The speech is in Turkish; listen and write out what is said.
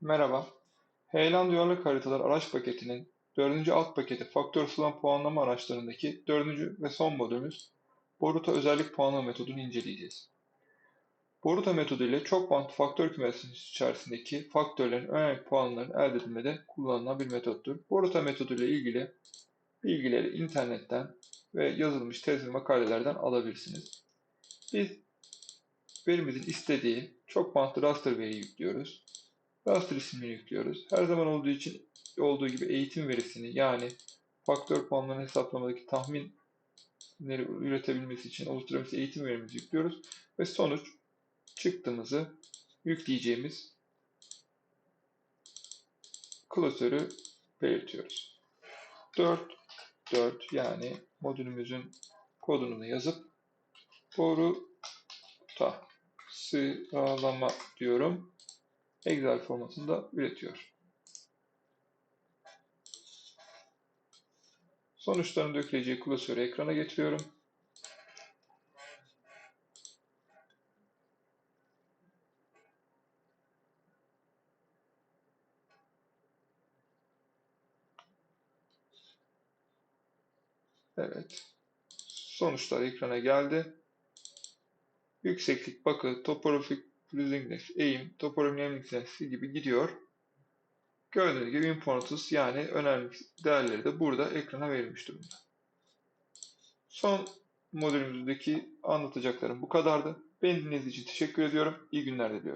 Merhaba. Heyelan Duyarlılık Haritalar araç paketinin 4. alt paketi faktör sınav puanlama araçlarındaki 4. ve son modülümüz Boruta özellik puanlama metodunu inceleyeceğiz. Boruta metodu ile çok bantlı faktör kümesinin içerisindeki faktörlerin önemli puanlarının elde edilmede kullanılan bir metottur. Boruta metodu ile ilgili bilgileri internetten ve yazılmış tez makalelerden alabilirsiniz. Biz verimizin istediği çok bantlı raster veriyi yüklüyoruz. Raster ismini yüklüyoruz. Her zaman olduğu için olduğu gibi eğitim verisini yani faktör puanlarını hesaplamadaki tahminleri üretebilmesi için oluşturabilmesi eğitim verimizi yüklüyoruz. Ve sonuç çıktığımızı yükleyeceğimiz klasörü belirtiyoruz. 4 4 yani modülümüzün kodunu yazıp boruta sıralama diyorum. Excel formatında üretiyor. Sonuçların döküleceği klasörü ekrana getiriyorum. Evet. Sonuçlar ekrana geldi. Yükseklik, bakı, topografik Index, eğim, nemlilik indeksi gibi gidiyor. Gördüğünüz gibi importance yani önemli değerleri de burada ekrana verilmiş durumda. Son modülümüzdeki anlatacaklarım bu kadardı. Beni dinlediğiniz için teşekkür ediyorum. İyi günler diliyorum.